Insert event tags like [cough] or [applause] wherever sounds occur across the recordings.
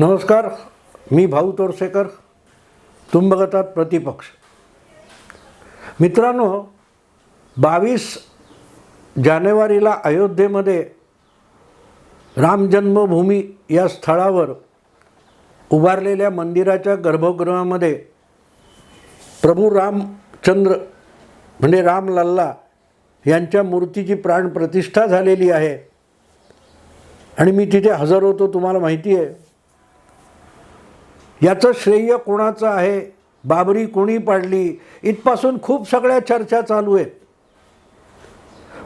नमस्कार मी भाऊ तोरसेकर तुम्ही प्रतिपक्ष. मित्रांनो बावीस जानेवारीला अयोध्येमध्ये राम जन्मभूमी या स्थळावर उभारलेल्या मंदिराच्या गर्भगृहामध्ये प्रभू रामचंद्र म्हणजे रामलल्ला यांच्या मूर्तीची प्राणप्रतिष्ठा झालेली आहे. आणि मी तिथे हजर होतो तुम्हाला माहिती आहे. याचं श्रेय कोणाचं आहे? बाबरी कोणी पाडली? इथपासून खूप सगळ्या चर्चा चालू आहेत.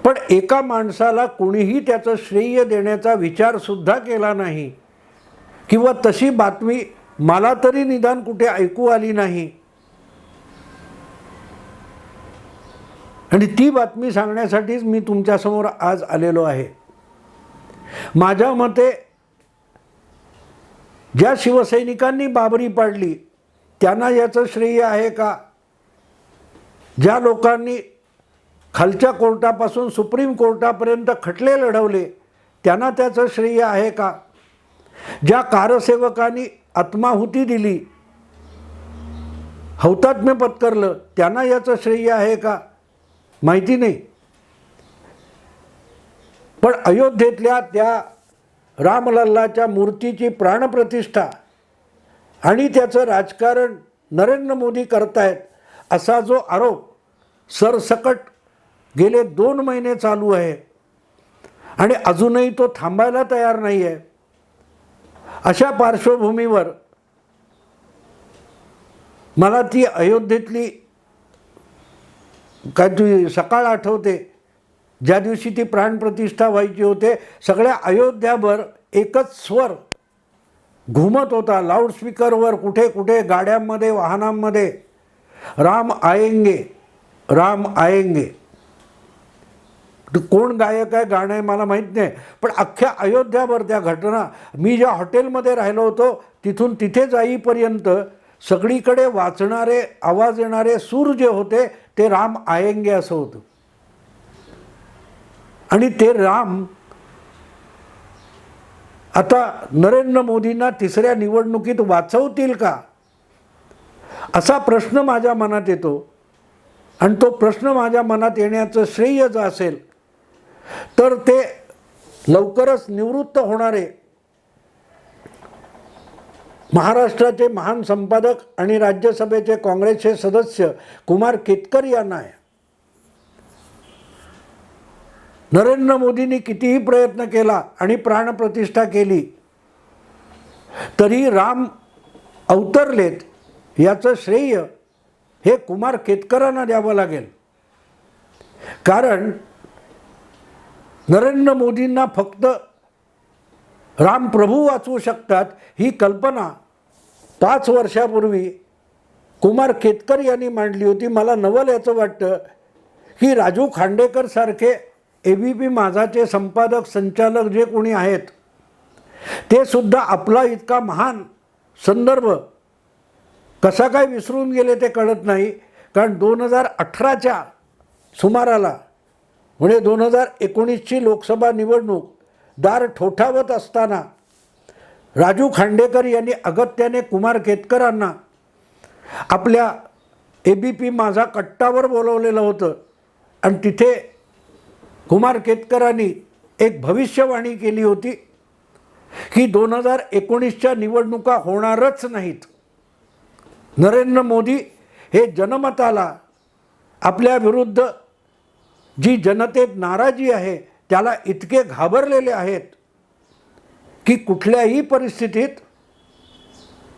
पण एका माणसाला कुणीही त्याचं श्रेय देण्याचा विचारसुद्धा केला नाही. किंवा तशी बातमी मला तरी निदान कुठे ऐकू आली नाही. आणि ती बातमी सांगण्यासाठीच मी तुमच्यासमोर आज आलेलो आहे. माझ्या मते ज्या शिवसैनिकांनी बाबरी पाडली त्यांना याचं श्रेय आहे का? ज्या लोकांनी खालच्या कोर्टापासून सुप्रीम कोर्टापर्यंत खटले लढवले त्यांना त्याचं श्रेय आहे का? ज्या कारसेवकांनी आत्माहुती दिली हौतात्म्य पत्करलं त्यांना याचं श्रेय आहे का? माहिती नाही. पण अयोध्येतल्या त्या रामलल्लाच्या मूर्तीची प्राणप्रतिष्ठा आणि त्याचं राजकारण नरेंद्र मोदी करतायत असा जो आरोप सरसकट गेले दोन महिने चालू आहे. आणि अजूनही तो थांबायला तयार नाही आहे अशा पार्श्वभूमीवर मला ती अयोध्येतली काय तुझी सकाळ आठवते. ज्या दिवशी ती प्राणप्रतिष्ठा व्हायची होते सगळ्या अयोध्याभर एकच स्वर घुमत होता लाऊडस्पीकरवर कुठे कुठे गाड्यांमध्ये वाहनांमध्ये राम आयेंगे राम आयेंगे. कोण गायक आहे गाणं आहे मला माहीत नाही पण अख्ख्या अयोध्याभर त्या घटना मी ज्या हॉटेलमध्ये राहिलो होतो तिथून तिथे जाईपर्यंत सगळीकडे वाचणारे आवाज येणारे सूर जे होते ते राम आयेंगे असं होतं. आणि ते राम आता नरेंद्र मोदींना तिसऱ्या निवडणुकीत वाचवतील का? असा प्रश्न माझ्या मनात येतो. आणि तो प्रश्न माझ्या मनात येण्याचं श्रेय जर असेल तर ते लवकरच निवृत्त होणारे महाराष्ट्राचे महान संपादक आणि राज्यसभेचे काँग्रेसचे सदस्य कुमार केतकर यांना आहे. नरेंद्र मोदींनी कितीही प्रयत्न केला आणि प्राणप्रतिष्ठा केली तरी राम अवतरलेत याचं श्रेय हे कुमार केतकरांना द्यावं लागेल. कारण नरेंद्र मोदींना फक्त राम प्रभू वाचवू शकतात ही कल्पना पाच वर्षापूर्वी कुमार केतकर यांनी मांडली होती. मला नवल याचं वाटतं की राजू खांडेकरसारखे ए बी पी माझाचे संपादक संचालक जे कोणी आहेत ते सुद्धा आपला इतका महान संदर्भ कसा काय विसरून गेले ते कळत नाही. कारण दोन हजार अठराच्या सुमाराला म्हणजे दोन हजार एकोणीसची लोकसभा निवडणूक दार ठोठावत असताना राजू खांडेकर यांनी अगत्याने कुमार केतकरांना आपल्या ए बी पी माझा कट्टावर बोलवलेलं होतं. आणि तिथे कुमार केतकरांनी एक भविष्यवाणी केली होती की दोन हजार एकोणीसच्या निवडणुका होणारच नाहीत. नरेंद्र मोदी हे जनमताला आपल्या विरुद्ध जी जनतेत नाराजी आहे त्याला इतके घाबरलेले आहेत की कुठल्याही परिस्थितीत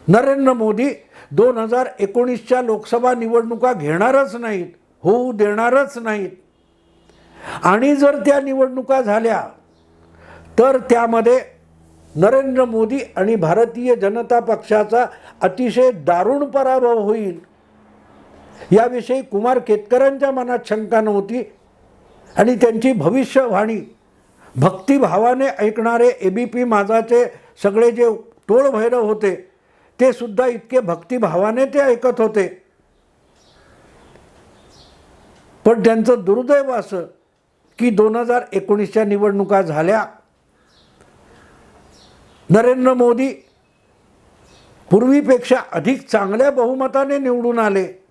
नरेंद्र मोदी दोन हजार एकोणीसच्या लोकसभा निवडणुका घेणारच नाहीत होऊ देणारच नाहीत. आणि जर त्या निवडणुका झाल्या तर त्यामध्ये नरेंद्र मोदी आणि भारतीय जनता पक्षाचा अतिशय दारुण पराभव होईल. याविषयी कुमार केतकरांच्या मनात शंका नव्हती आणि त्यांची भविष्यवाणी भक्तिभावाने ऐकणारे ए बी पी माझाचे सगळे जे टोळभैरव होते ते सुद्धा इतके भक्तिभावाने ते ऐकत होते. पण त्यांचं दुर्दैव असं की दोन हजार एकोणीसच्या निवडणुका झाल्या. नरेंद्र मोदी पूर्वीपेक्षा अधिक चांगल्या बहुमताने निवडून आले.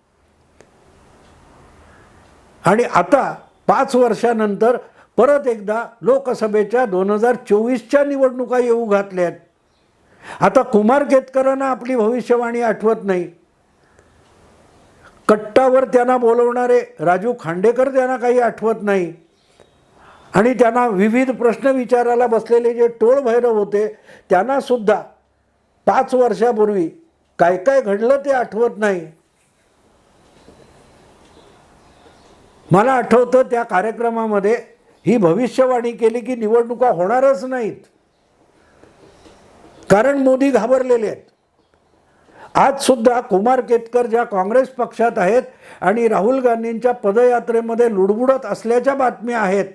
आणि आता पाच वर्षानंतर परत एकदा लोकसभेच्या दोन हजार चोवीसच्या निवडणुका येऊ घातल्यात. आता कुमार केतकरांना आपली भविष्यवाणी आठवत नाही. कट्टावर त्यांना बोलवणारे राजू खांडेकर त्यांना काही आठवत नाही. आणि त्यांना विविध प्रश्न विचारायला बसलेले जे टोळ भैरव होते त्यांनासुद्धा पाच वर्षापूर्वी काय काय घडलं ते आठवत नाही. मला आठवतं त्या कार्यक्रमामध्ये ही भविष्यवाणी केली की निवडणुका होणारच नाहीत. कारण मोदी घाबरलेले आहेत. आजसुद्धा कुमार केतकर ज्या काँग्रेस पक्षात आहेत आणि राहुल गांधींच्या पदयात्रेमध्ये लुडबुडत असल्याच्या बातम्या आहेत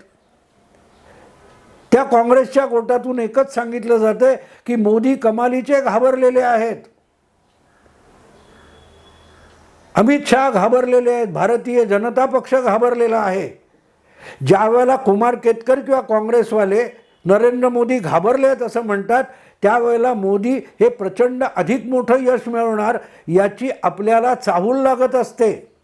त्या काँग्रेसच्या गोटातून एकच सांगितलं जातं की मोदी कमालीचे घाबरलेले आहेत. अमित शहा घाबरलेले आहेत भारतीय जनता पक्ष घाबरलेला आहे. ज्यावेळेला कुमार केतकर किंवा काँग्रेसवाले नरेंद्र मोदी घाबरले आहेत असं म्हणतात त्यावेळेला मोदी हे प्रचंड अधिक मोठं यश मिळवणार याची आपल्याला चाहूल लागत असते.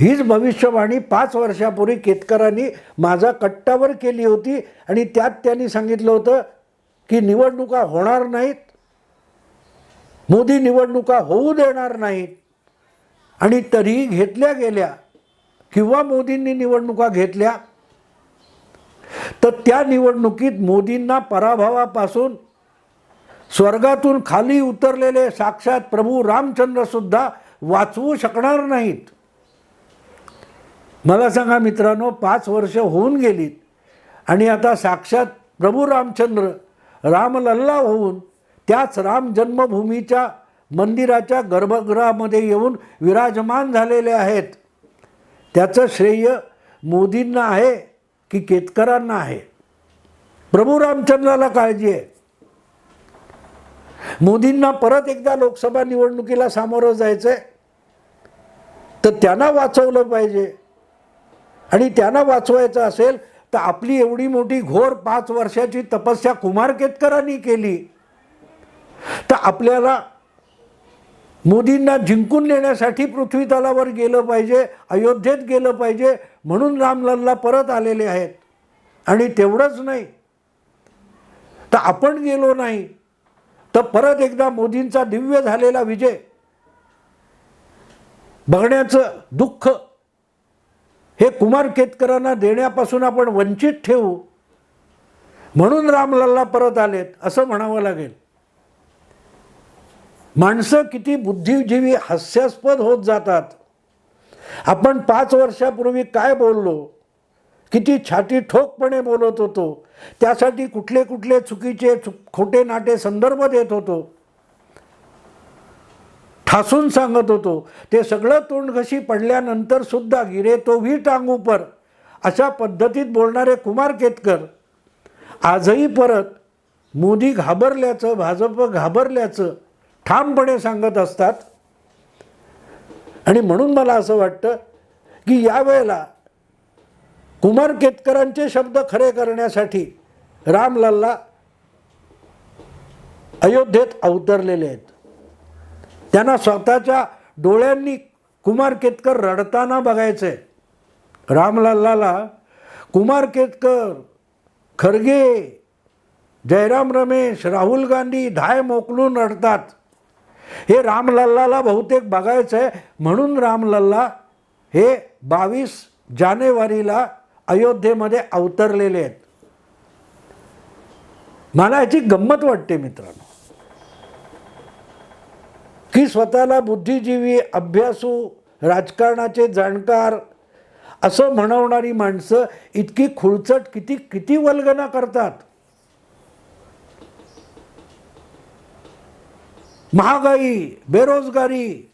हीच भविष्यवाणी पाच वर्षापूर्वी केतकरांनी माझा कट्टावर केली होती आणि त्यात त्यांनी सांगितलं होतं की निवडणुका होणार नाहीत. मोदी निवडणुका होऊ देणार नाहीत. आणि तरीही घेतल्या गेल्या. किंवा मोदींनी निवडणुका घेतल्या. तर त्या निवडणुकीत मोदींना पराभवापासून स्वर्गातून खाली उतरलेले साक्षात प्रभू रामचंद्रसुद्धा वाचवू शकणार नाहीत. मला सांगा मित्रांनो पाच वर्ष होऊन गेलीत आणि आता साक्षात प्रभू रामचंद्र रामलल्ला होऊन त्याच राम जन्मभूमीच्या मंदिराच्या गर्भगृहामध्ये येऊन विराजमान झालेले आहेत. त्याचं श्रेय मोदींना आहे की केतकरांना आहे? प्रभू रामचंद्राला काळजी आहे. मोदींना परत एकदा लोकसभा निवडणुकीला सामोरं जायचं आहे तर त्यांना वाचवलं पाहिजे. आणि त्यांना वाचवायचं असेल तर आपली एवढी मोठी घोर पाच वर्षाची तपस्या कुमार केतकरांनी केली. तर आपल्याला मोदींना जिंकून नेण्यासाठी पृथ्वी तलावर गेलं पाहिजे अयोध्येत गेलं पाहिजे म्हणून रामलल्ला परत आलेले आहेत. आणि तेवढंच नाही. तर आपण गेलो नाही. तर परत एकदा मोदींचा दिव्य झालेला विजय. बघण्याचं दुःख हे कुमार केतकरांना देण्यापासून आपण वंचित ठेवू. म्हणून रामलल्ला परत आलेत असं म्हणावं लागेल. माणसं किती बुद्धिजीवी हास्यास्पद होत जातात. आपण पाच वर्षापूर्वी काय बोललो? किती छाती ठोकपणे बोलत होतो. त्यासाठी कुठले कुठले चुकीचे चुक खोटे नाटे संदर्भ देत होतो. ठासून सांगत होतो. ते सगळं तोंडघशी पडल्यानंतर सुद्धा गिरे तो व्ही टांगू पर अशा पद्धतीत बोलणारे कुमार केतकर. आजही परत मोदी घाबरल्याचं भाजप घाबरल्याचं ठामपणे सांगत असतात. आणि म्हणून मला असं वाटतं की यावेळेला कुमार केतकरांचे शब्द खरे करण्यासाठी रामलल्ला अयोध्येत अवतरलेले आहेत. त्यांना स्वतःच्या डोळ्यांनी कुमार केतकर रडताना बघायचंय. रामलल्लाला कुमार केतकर खरगे जयराम रमेश राहुल गांधी धाय मोकलून रडतात. हे रामलल्लाला बहुतेक बघायचं आहे म्हणून रामलल्ला हे बावीस जानेवारीला अयोध्येमध्ये अवतरलेले आहेत. मला याची गंमत वाटते मित्रांनो. की स्वतःला बुद्धिजीवी अभ्यासू राजकारणाचे जाणकार असं म्हणवणारी माणसं इतकी खुळचट किती किती वल्गना करतात. महागाई बेरोजगारी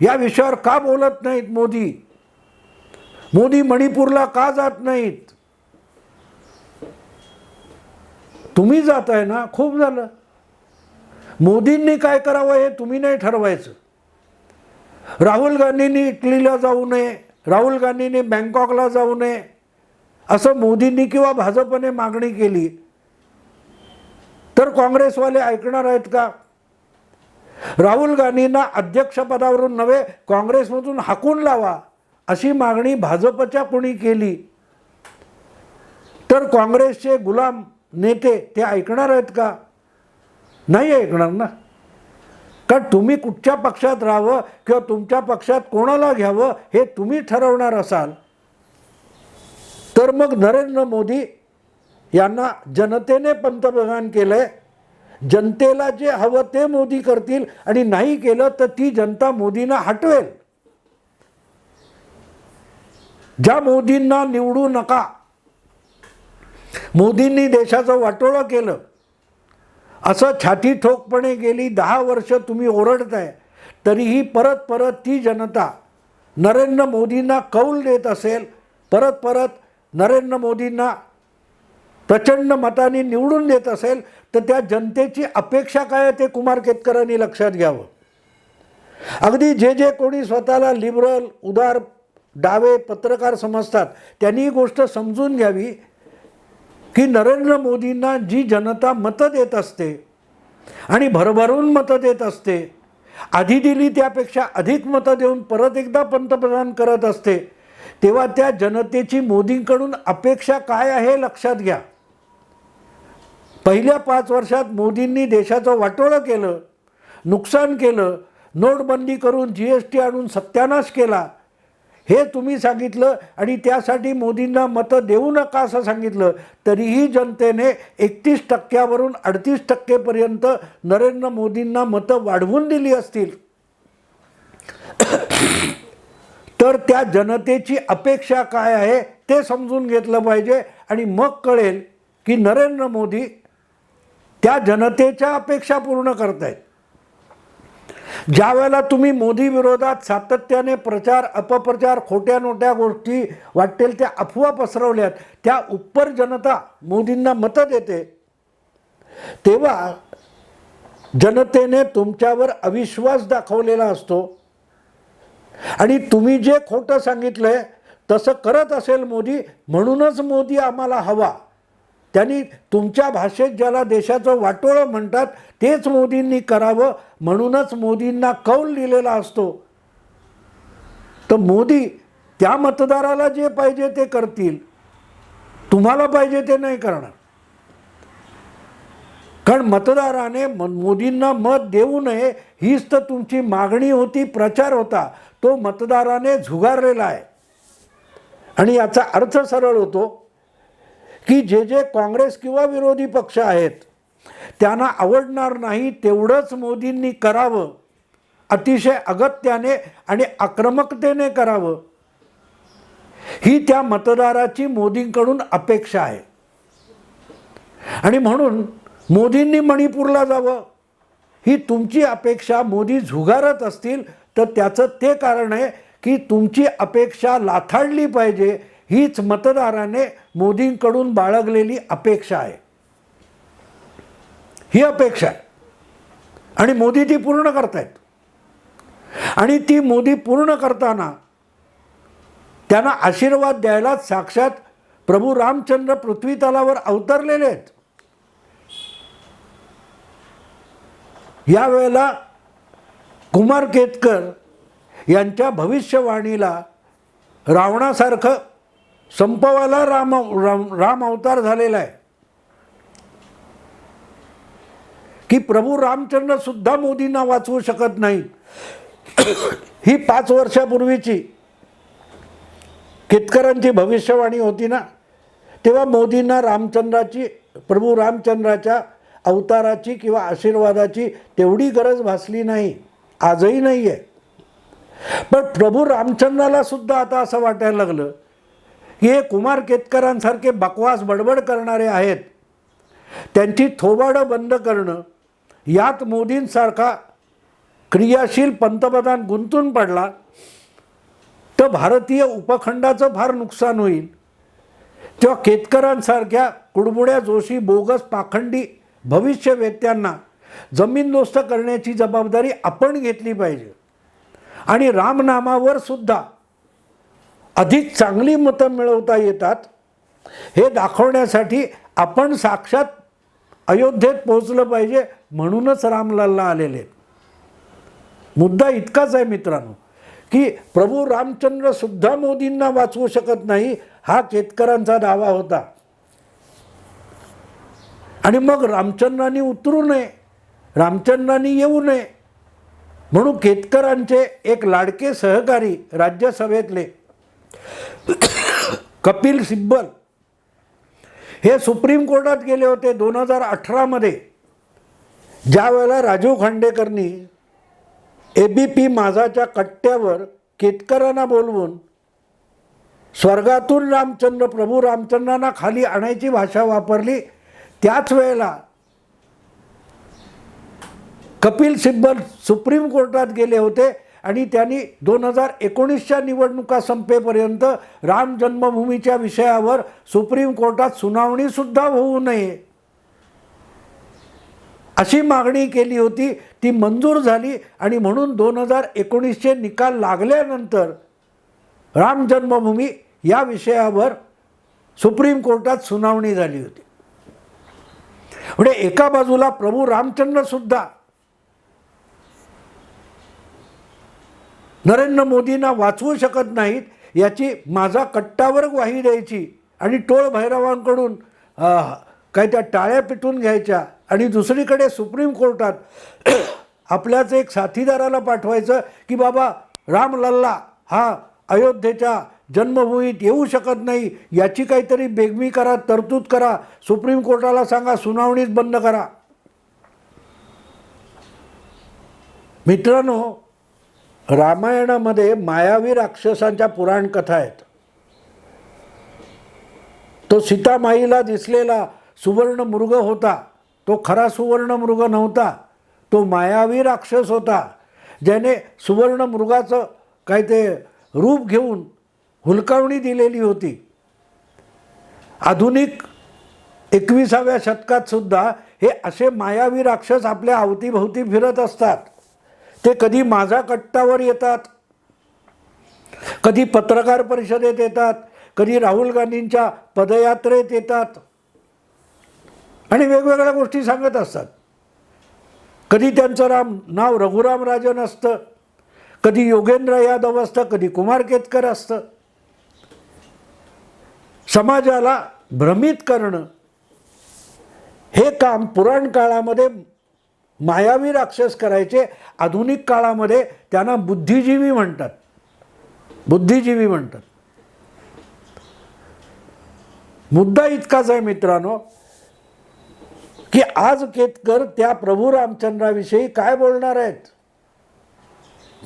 या विषयावर का बोलत नाहीत मोदी? मोदी मणिपूरला का जात नाहीत? तुम्ही जात आहे ना? खूप झालं. मोदींनी काय करावं हे तुम्ही नाही ठरवायचं. राहुल गांधींनी इटलीला जाऊ नये राहुल गांधींनी बँकॉकला जाऊ नये असं मोदींनी किंवा भाजपने मागणी केली. तर काँग्रेसवाले ऐकणार आहेत का? राहुल गांधींना अध्यक्षपदावरून नव्हे काँग्रेसमधून हाकून लावा अशी मागणी भाजपच्या कोणी केली? तर काँग्रेसचे गुलाम नेते ते ऐकणार आहेत का? नाही ऐकणार ना. कारण तुम्ही कुठच्या पक्षात राहावं किंवा तुमच्या पक्षात कोणाला घ्यावं हे तुम्ही ठरवणार असाल तर मग नरेंद्र मोदी यांना जनतेने पंतप्रधान केलं आहे जनतेला जे हवं ते मोदी करतील आणि नाही केलं तर ती जनता मोदींना हटवेल. ज्या मोदींना निवडू नका मोदींनी देशाचं वाटोळं केलं असं छाती ठोकपणे गेली दहा वर्ष तुम्ही ओरडताय तरीही परत परत ती जनता नरेंद्र मोदींना कौल देत असेल परत परत नरेंद्र मोदींना प्रचंड मताने निवडून देत असेल तर त्या जनतेची अपेक्षा काय आहे ते कुमार केतकरांनी लक्षात घ्यावं. अगदी जे जे कोणी स्वतःला लिबरल उदार डावे पत्रकार समजतात त्यांनी ही गोष्ट समजून घ्यावी. की नरेंद्र मोदींना जी जनता मतं देत असते आणि भरभरून मतं देत असते आधी दिली त्यापेक्षा अधिक मतं देऊन परत एकदा पंतप्रधान करत असते तेव्हा त्या जनतेची मोदींकडून अपेक्षा काय आहे लक्षात घ्या. पहिल्या पाच वर्षात मोदींनी देशाचं वाटोळं केलं नुकसान केलं नोटबंदी करून जी एस टी आणून सत्यानाश केला हे तुम्ही सांगितलं आणि त्यासाठी मोदींना मतं देऊ नका असं सांगितलं तरीही जनतेने एकतीस टक्क्यावरून अडतीस टक्केपर्यंत नरेंद्र मोदींना मतं वाढवून दिली असतील. तर त्या जनतेची अपेक्षा काय आहे ते समजून घेतलं पाहिजे आणि मग कळेल की नरेंद्र मोदी त्या जनतेच्या अपेक्षा पूर्ण करतायत. ज्या वेळेला तुम्ही मोदी विरोधात सातत्याने प्रचार अपप्रचार खोट्या नोट्या गोष्टी वाटेल त्या अफवा पसरवल्यात त्या उप्पर जनता मोदींना मतं देते. तेव्हा जनतेने तुमच्यावर अविश्वास दाखवलेला असतो. आणि तुम्ही जे खोटं सांगितलंय तसं करत असेल मोदी म्हणूनच मोदी आम्हाला हवा. त्यांनी तुमच्या भाषेत ज्याला देशाचं वाटोळं म्हणतात तेच मोदींनी करावं म्हणूनच मोदींना कौल दिलेला असतो. तर मोदी त्या मतदाराला जे पाहिजे ते करतील. तुम्हाला पाहिजे ते नाही करणार. कारण मतदाराने म मोदींना मत देऊ नये हीच तर तुमची मागणी होती प्रचार होता. तो मतदाराने झुगारलेला आहे. आणि याचा अर्थ सरळ होतो की जे जे काँग्रेस किंवा विरोधी पक्ष आहेत त्यांना आवडणार नाही तेवढंच मोदींनी करावं. अतिशय अगत्याने आणि आक्रमकतेने करावं. ही त्या मतदाराची मोदींकडून अपेक्षा आहे. आणि म्हणून मोदींनी मणिपूरला जावं. ही तुमची अपेक्षा मोदी झुगारत असतील तर त्याचं ते कारण आहे की तुमची अपेक्षा लाथाडली पाहिजे हीच मतदाराने मोदींकडून बाळगलेली अपेक्षा आहे. ही अपेक्षा आहे. आणि मोदी ती पूर्ण करतायत. आणि ती मोदी पूर्ण करताना त्यांना आशीर्वाद द्यायला साक्षात प्रभू रामचंद्र पृथ्वी तलावर अवतरलेले आहेत. यावेळेला कुमार केतकर यांच्या भविष्यवाणीला रावणासारखं संपवायला राम राम राम अवतार झालेला आहे. की प्रभू रामचंद्र सुद्धा मोदींना वाचवू शकत नाही. ही पाच वर्षापूर्वीची केतकरांची भविष्यवाणी होती ना तेव्हा मोदींना रामचंद्राची प्रभू रामचंद्राच्या अवताराची किंवा आशीर्वादाची तेवढी गरज भासली नाही आजही नाही आहे पण प्रभू रामचंद्राला सुद्धा आता असं वाटायला लागलं हे कुमार केतकरांसारखे बकवास बडबड करणारे आहेत. त्यांची थोबाडं बंद करणं यात मोदींसारखा क्रियाशील पंतप्रधान गुंतून पडला तर भारतीय उपखंडाचं फार नुकसान होईल. तेव्हा केतकरांसारख्या कुडबुड्या जोशी बोगस पाखंडी भविष्यवेत्यांना जमीनदोस्त करण्याची जबाबदारी आपण घेतली पाहिजे. आणि रामनामावर सुद्धा अधिक चांगली मतं मिळवता येतात हे दाखवण्यासाठी आपण साक्षात अयोध्येत पोहोचलं पाहिजे म्हणूनच रामलल्ला आलेले आहेत. मुद्दा इतकाच आहे मित्रांनो की प्रभू रामचंद्र सुद्धा मोदींना वाचवू शकत नाही हा केतकरांचा दावा होता. आणि मग रामचंद्रांनी उतरू नये रामचंद्रांनी येऊ नये म्हणून केतकरांचे एक लाडके सहकारी राज्यसभेतले कपिल सिब्बल हे सुप्रीम कोर्टात गेले होते दोन हजार अठरामध्ये ज्या वेळेला राजीव खांडेकरनी ए बी पी माझाच्या कट्ट्यावर केतकरांना बोलवून स्वर्गातून रामचंद्र प्रभू रामचंद्रांना खाली आणायची भाषा वापरली त्याच वेळेला कपिल सिब्बल सुप्रीम कोर्टात गेले होते. आणि त्यांनी दोन हजार एकोणीसच्या निवडणुका संपेपर्यंत राम जन्मभूमीच्या विषयावर सुप्रीम कोर्टात सुनावणीसुद्धा होऊ नये. अशी मागणी केली होती ती मंजूर झाली आणि म्हणून दोन हजार एकोणीसचे निकाल लागल्यानंतर राम जन्मभूमी या विषयावर सुप्रीम कोर्टात सुनावणी झाली होती. म्हणजे एका बाजूला प्रभू रामचंद्रसुद्धा नरेंद्र मोदींना वाचवू शकत नाहीत याची माझा कट्टावर ग्वाही द्यायची आणि टोळ भैरवांकडून काय त्या टाळ्या पिटून घ्यायच्या. आणि दुसरीकडे सुप्रीम कोर्टात [clears throat] आपल्याच एक साथीदाराला पाठवायचं की बाबा रामलल्ला हा अयोध्येच्या जन्मभूमीत येऊ शकत नाही याची काहीतरी बेगमी करा तरतूद करा सुप्रीम कोर्टाला सांगा सुनावणीच बंद करा. मित्रांनो रामायणामध्ये मायावी राक्षसांच्या पुराण कथा आहेत. तो सीतामाईला दिसलेला सुवर्ण मृग होता. तो खरा सुवर्ण मृग नव्हता. तो मायावी राक्षस होता. ज्याने सुवर्ण मृगाचं काय ते रूप घेऊन हुलकावणी दिलेली होती. आधुनिक एकविसाव्या शतकात सुद्धा हे असे मायावी राक्षस आपल्या अवतीभोवती फिरत असतात. ते कधी माझा कट्टावर येतात? कधी पत्रकार परिषदेत येतात? कधी राहुल गांधींच्या पदयात्रेत येतात? आणि वेगवेगळ्या गोष्टी सांगत असतात. कधी त्यांचं राम नाव रघुराम राजन असतं. कधी योगेंद्र यादव असतं कधी कुमार केतकर असतं. समाजाला भ्रमित करणं हे काम पुराण काळामध्ये मायावी राक्षस करायचे आधुनिक काळामध्ये त्यांना बुद्धिजीवी म्हणतात. बुद्धिजीवी म्हणतात. मुद्दा इतकाच आहे मित्रांनो की आज केतकर त्या प्रभू रामचंद्राविषयी काय बोलणार आहेत?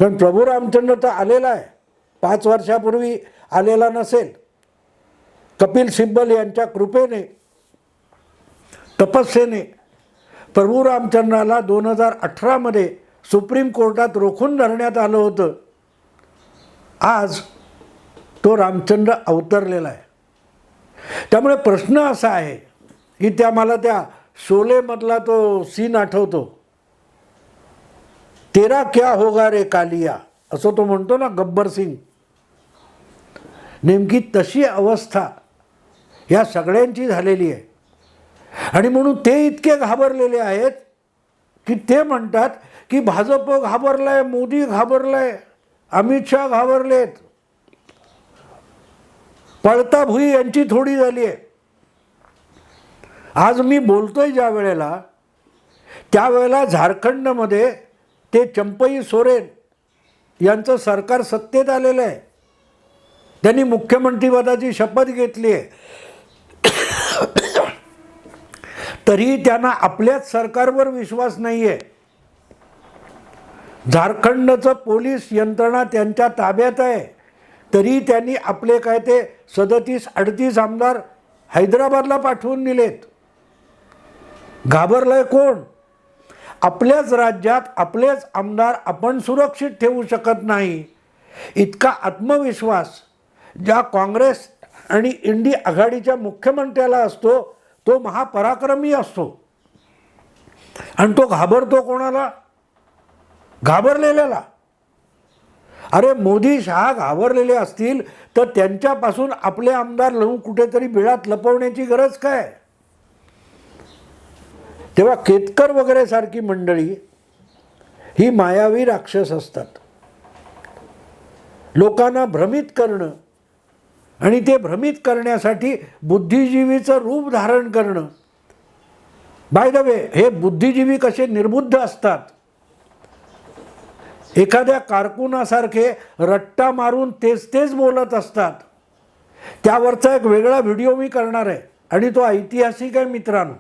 पण प्रभू रामचंद्र तर आलेला आहे. पाच वर्षापूर्वी आलेला नसेल. कपिल सिब्बल यांच्या कृपेने तपस्येने प्रभू रामचंद्राला दोन हजार अठरामध्ये सुप्रीम कोर्टात रोखून धरण्यात आलं होतं. आज तो रामचंद्र अवतरलेला आहे. त्यामुळे प्रश्न असा आहे की त्या मला त्या शोलेमधला तो सीन आठवतो. तेरा क्या होगा रे कालिया असं तो म्हणतो ना गब्बर सिंग. नेमकी तशी अवस्था या सगळ्यांची झालेली आहे. आणि म्हणून ते इतके घाबरलेले आहेत की ते म्हणतात की भाजप घाबरलाय मोदी घाबरलाय अमित शहा घाबरलेत. पळता भुई यांची थोडी झाली आहे. आज मी बोलतोय ज्या वेळेला त्यावेळेला झारखंडमध्ये ते चंपई सोरेन यांचं सरकार सत्तेत आलेलं आहे. त्यांनी मुख्यमंत्रीपदाची शपथ घेतली आहे. तरीही त्यांना आपल्याच सरकारवर विश्वास नाही आहे झारखंडचं पोलीस यंत्रणा त्यांच्या ताब्यात आहे. तरी त्यांनी आपले काय ते सदतीस अडतीस आमदार हैदराबादला पाठवून दिलेत. घाबरलंय कोण? आपल्याच राज्यात आपलेच आमदार आपण सुरक्षित ठेवू शकत नाही. इतका आत्मविश्वास ज्या काँग्रेस आणि इंडी आघाडीच्या मुख्यमंत्र्याला असतो तो महापराक्रमी असतो. आणि तो घाबरतो कोणाला? घाबरलेल्याला. अरे मोदी शहा घाबरलेले असतील तर त्यांच्यापासून आपले आमदार लहू कुठेतरी बिळात लपवण्याची गरज काय? तेव्हा केतकर वगैरे सारखी मंडळी ही मायावी राक्षस असतात. लोकांना भ्रमित करणं आणि ते भ्रमित करण्यासाठी बुद्धिजीवीचं रूप धारण करणं. बाय द वे हे बुद्धिजीवी कसे निर्बुद्ध असतात? एखाद्या कारकुनासारखे रट्टा मारून तेच तेच बोलत असतात. त्यावरचा एक वेगळा व्हिडिओ मी करणार आहे आणि तो ऐतिहासिक आहे मित्रांनो.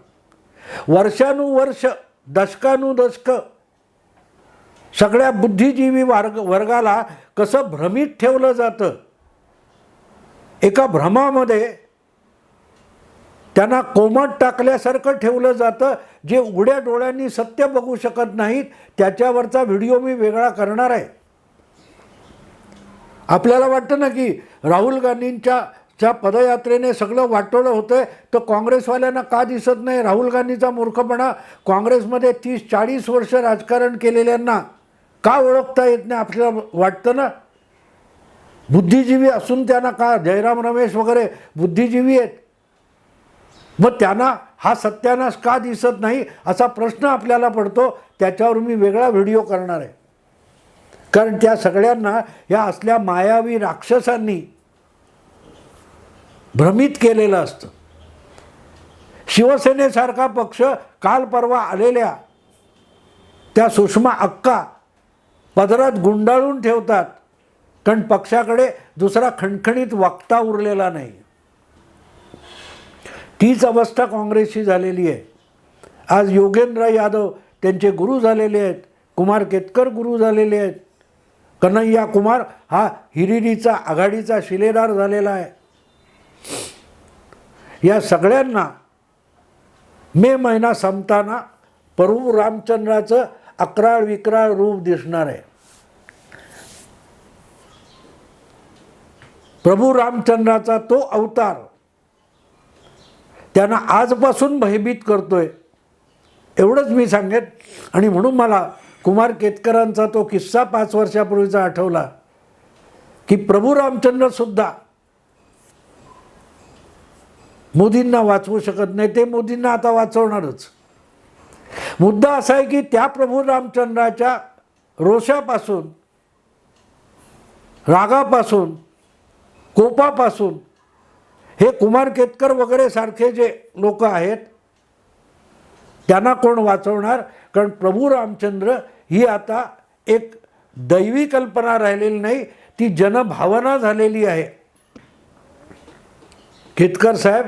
वर्षानुवर्ष दशकानुदशक सगळ्या बुद्धिजीवी वर्ग वर्गाला कसं भ्रमित ठेवलं जातं? एका भ्रमामध्ये त्यांना कोमट टाकल्यासारखं ठेवलं जातं जे उघड्या डोळ्यांनी सत्य बघू शकत नाहीत त्याच्यावरचा व्हिडिओ मी वेगळा करणार आहे. आपल्याला वाटतं ना की राहुल गांधींच्या च्या पदयात्रेने सगळं वाटोळं होतं आहे तर काँग्रेसवाल्यांना का दिसत नाही? राहुल गांधीचा मूर्खपणा काँग्रेसमध्ये तीस चाळीस वर्ष राजकारण केलेल्यांना का ओळखता येत नाही? आपल्याला वाटतं ना? बुद्धिजीवी असून त्यांना का जयराम रमेश वगैरे बुद्धिजीवी आहेत? मग त्यांना हा सत्यानाश का दिसत नाही असा प्रश्न आपल्याला पडतो त्याच्यावर मी वेगळा व्हिडिओ करणार आहे. कारण त्या सगळ्यांना या असल्या मायावी राक्षसांनी भ्रमित केलेलं असतं. शिवसेनेसारखा पक्ष काल परवा आलेल्या त्या सुषमा अक्का पदरात गुंडाळून ठेवतात. कारण पक्षाकडे दुसरा खणखणीत वक्ता उरलेला नाही. तीच अवस्था काँग्रेसची झालेली आहे. आज योगेंद्र यादव त्यांचे गुरु झालेले आहेत. कुमार केतकर गुरु झालेले आहेत. कन्हैया कुमार हा हिरिरीचा आघाडीचा शिलेदार झालेला आहे. या सगळ्यांना मे महिना संपताना प्रभू रामचंद्राचं अकराळ विक्राळ रूप दिसणार आहे. प्रभू रामचंद्राचा तो अवतार त्यांना आजपासून भयभीत करतोय. एवढंच मी सांगेन. आणि म्हणून मला कुमार केतकरांचा तो किस्सा पाच वर्षापूर्वीचा आठवला की प्रभू रामचंद्रसुद्धा मोदींना वाचवू शकत नाही. ते मोदींना आता वाचवणारच. मुद्दा असा आहे की त्या प्रभू रामचंद्राच्या रोषापासून रागापासून कोपापासून. हे कुमार केतकर वगैरे सारखे जे लोक आहेत त्यांना कोण वाचवणार? कारण प्रभू रामचंद्र ही आता एक दैवी कल्पना राहिलेली नाही ती जनभावना झालेली आहे. केतकर साहेब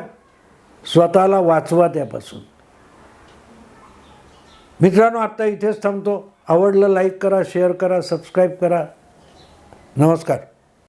स्वतःला वाचवा त्यापासून. मित्रांनो आत्ता इथेच थांबतो. आवडलं लाईक करा शेअर करा सबस्क्राईब करा. नमस्कार.